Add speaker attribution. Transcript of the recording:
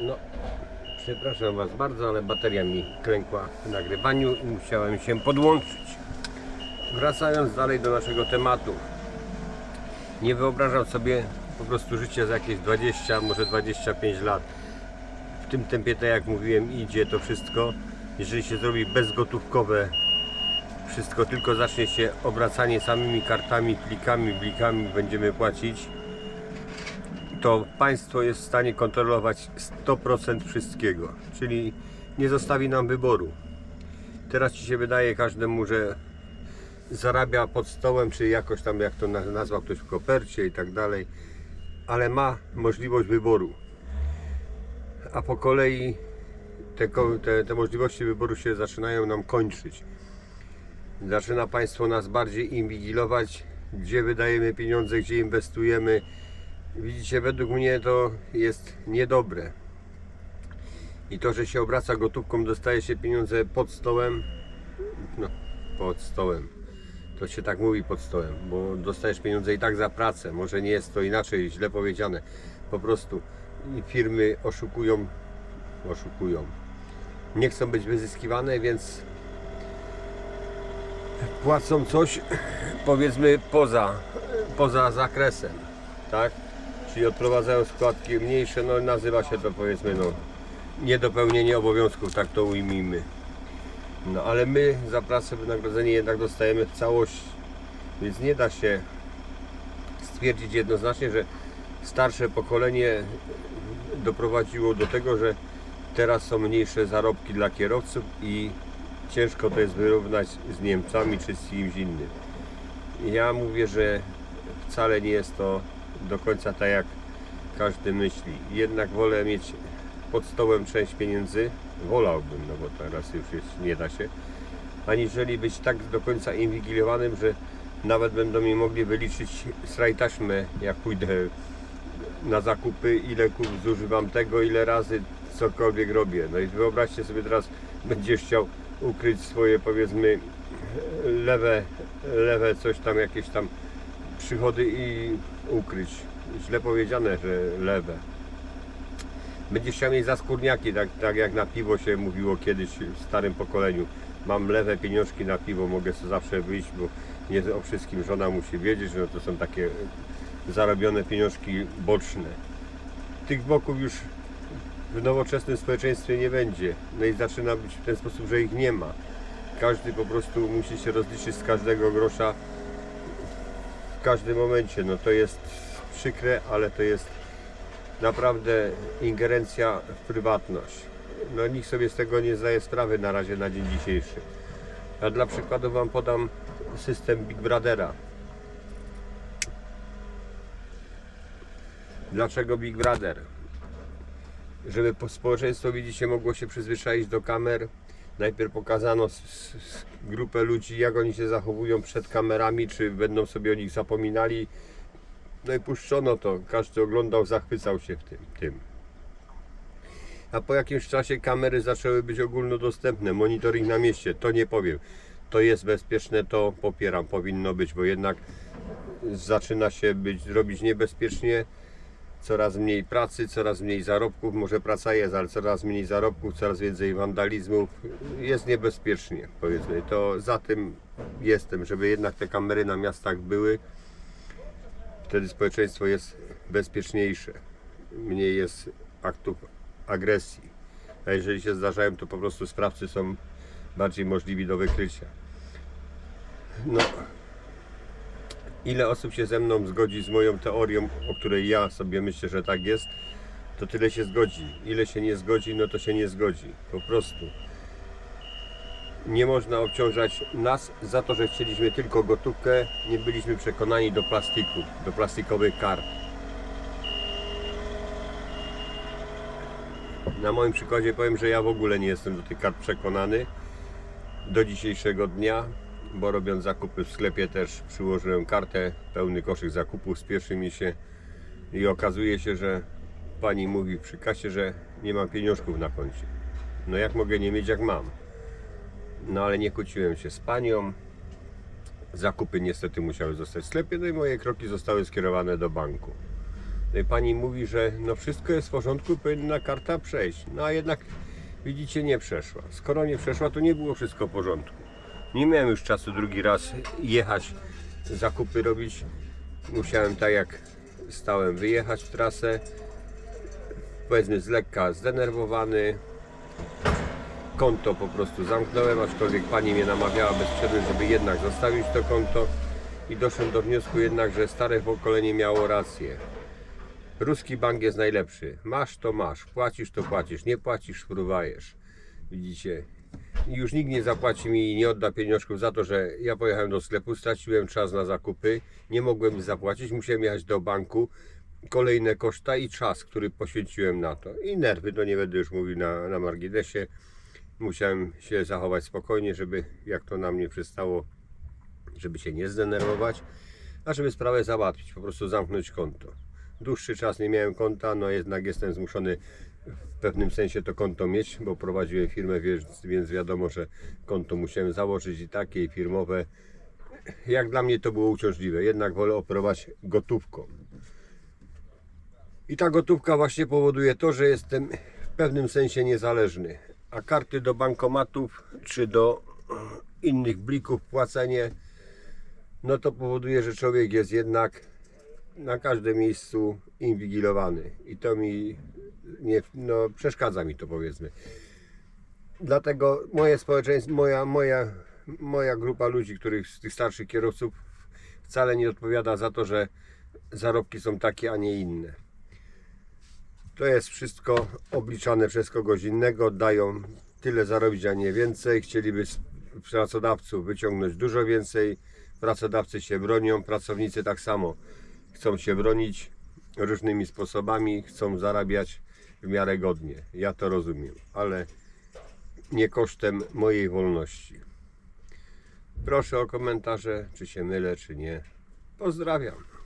Speaker 1: No, przepraszam Was bardzo, ale bateria mi klękła w nagrywaniu i musiałem się podłączyć. Wracając dalej do naszego tematu. Nie wyobrażam sobie po prostu życia za jakieś 20, może 25 lat. W tym tempie, tak jak mówiłem, idzie to wszystko. Jeżeli się zrobi bezgotówkowe wszystko, tylko zacznie się obracanie samymi kartami, plikami, blikami, będziemy płacić, to państwo jest w stanie kontrolować 100% wszystkiego, czyli nie zostawi nam wyboru. Teraz ci się wydaje każdemu, że zarabia pod stołem, czy jakoś tam, jak to na- nazwał ktoś w kopercie i tak dalej, ale ma możliwość wyboru. A po kolei te, te, te możliwości wyboru się zaczynają nam kończyć. Zaczyna państwo nas bardziej inwigilować, gdzie wydajemy pieniądze, gdzie inwestujemy. Widzicie, według mnie to jest niedobre. I to, że się obraca gotówką, dostaje się pieniądze pod stołem, no pod stołem. To się tak mówi pod stołem, bo dostajesz pieniądze i tak za pracę. Może nie jest to inaczej, źle powiedziane. Po prostu firmy oszukują, oszukują. Nie chcą być wyzyskiwane, więc płacą coś powiedzmy poza, poza zakresem, tak? Czyli odprowadzają składki mniejsze, no nazywa się to powiedzmy no niedopełnienie obowiązków, tak to ujmijmy. No ale my za pracę wynagrodzenie jednak dostajemy w całości, więc nie da się stwierdzić jednoznacznie, że starsze pokolenie doprowadziło do tego, że teraz są mniejsze zarobki dla kierowców i ciężko to jest wyrównać z Niemcami czy z kimś innym. Ja mówię, że wcale nie jest to do końca tak jak każdy myśli. Jednak wolę mieć pod stołem część pieniędzy, wolałbym, no bo teraz już jest, nie da się, aniżeli być tak do końca inwigilowanym, że nawet będą mi mogli wyliczyć straj taśmę, jak pójdę na zakupy, ile kup zużywam tego, ile razy cokolwiek robię. No i wyobraźcie sobie teraz, będziesz chciał ukryć swoje powiedzmy lewe, lewe coś tam, jakieś tam przychody i ukryć. Źle powiedziane, że lewe. Będziesz chciał mieć zaskórniaki, tak, tak jak na piwo się mówiło kiedyś w starym pokoleniu. Mam lewe pieniążki na piwo, mogę sobie zawsze wyjść, bo nie o wszystkim żona musi wiedzieć, że to są takie zarobione pieniążki boczne. Tych boków już w nowoczesnym społeczeństwie nie będzie. No i zaczyna być w ten sposób, że ich nie ma. Każdy po prostu musi się rozliczyć z każdego grosza w każdym momencie. No to jest przykre, ale to jest naprawdę ingerencja w prywatność. No nikt sobie z tego nie zdaje sprawy na razie na dzień dzisiejszy. A dla przykładu Wam podam system Big Brothera. Dlaczego Big Brother? Żeby po- społeczeństwo, widzicie, mogło się przyzwyczaić do kamer. Najpierw pokazano grupę ludzi, jak oni się zachowują przed kamerami, czy będą sobie o nich zapominali. No i puszczono to, każdy oglądał, zachwycał się w tym. tym. A po jakimś czasie kamery zaczęły być ogólnodostępne, monitoring na mieście, to nie powiem. To jest bezpieczne, to popieram, powinno być, bo jednak zaczyna się być, robić niebezpiecznie, coraz mniej pracy, coraz mniej zarobków, może praca jest, ale coraz mniej zarobków, coraz więcej wandalizmów, jest niebezpiecznie, powiedzmy. To za tym jestem, żeby jednak te kamery na miastach były, wtedy społeczeństwo jest bezpieczniejsze, mniej jest aktów agresji. A jeżeli się zdarzają, to po prostu sprawcy są bardziej możliwi do wykrycia. No, ile osób się ze mną zgodzi z moją teorią, o której ja sobie myślę, że tak jest, to tyle się zgodzi. Ile się nie zgodzi, no to się nie zgodzi. Po prostu. Nie można obciążać nas za to, że chcieliśmy tylko gotówkę, nie byliśmy przekonani do plastiku, do plastikowych kart. Na moim przykładzie powiem, że ja w ogóle nie jestem do tych kart przekonany do dzisiejszego dnia, bo robiąc zakupy w sklepie też przyłożyłem kartę, pełny koszyk zakupów, spieszy mi się i okazuje się, że pani mówi przy kasie, że nie mam pieniążków na koncie. No jak mogę nie mieć jak mam? No ale nie kłóciłem się z panią. Zakupy niestety musiały zostać w sklepie, no i moje kroki zostały skierowane do banku. No i pani mówi, że no wszystko jest w porządku, powinna karta przejść. No a jednak widzicie, nie przeszła. Skoro nie przeszła, to nie było wszystko w porządku. Nie miałem już czasu drugi raz jechać, zakupy robić. Musiałem tak jak stałem wyjechać w trasę. Powiedzmy z lekka zdenerwowany. Konto po prostu zamknąłem, aczkolwiek pani mnie namawiała bez przerwy, żeby jednak zostawić to konto. I doszedłem do wniosku jednak, że stare pokolenie miało rację. Ruski bank jest najlepszy. Masz to masz, płacisz to płacisz, nie płacisz sprówajesz. Widzicie? Już nikt nie zapłaci mi i nie odda pieniążków za to, że ja pojechałem do sklepu, straciłem czas na zakupy, nie mogłem zapłacić, musiałem jechać do banku, kolejne koszta i czas, który poświęciłem na to. I nerwy, to nie będę już mówił na, na marginesie. Musiałem się zachować spokojnie, żeby jak to na mnie przystało, żeby się nie zdenerwować, a żeby sprawę załatwić, po prostu zamknąć konto. Dłuższy czas nie miałem konta, no jednak jestem zmuszony w pewnym sensie to konto mieć, bo prowadziłem firmę, więc, wiadomo, że konto musiałem założyć i takie i firmowe. Jak dla mnie to było uciążliwe, jednak wolę operować gotówką. I ta gotówka właśnie powoduje to, że jestem w pewnym sensie niezależny. A karty do bankomatów czy do innych blików płacenie, no to powoduje, że człowiek jest jednak na każdym miejscu inwigilowany. I to mi nie, no, przeszkadza mi to powiedzmy. Dlatego moje społeczeństwo, moja, moja, moja grupa ludzi, których z tych starszych kierowców wcale nie odpowiada za to, że zarobki są takie, a nie inne. To jest wszystko obliczane przez kogoś innego, dają tyle zarobić, a nie więcej. Chcieliby z pracodawców wyciągnąć dużo więcej. Pracodawcy się bronią, pracownicy tak samo chcą się bronić różnymi sposobami, chcą zarabiać w miarę godnie. Ja to rozumiem, ale nie kosztem mojej wolności. Proszę o komentarze, czy się mylę, czy nie. Pozdrawiam.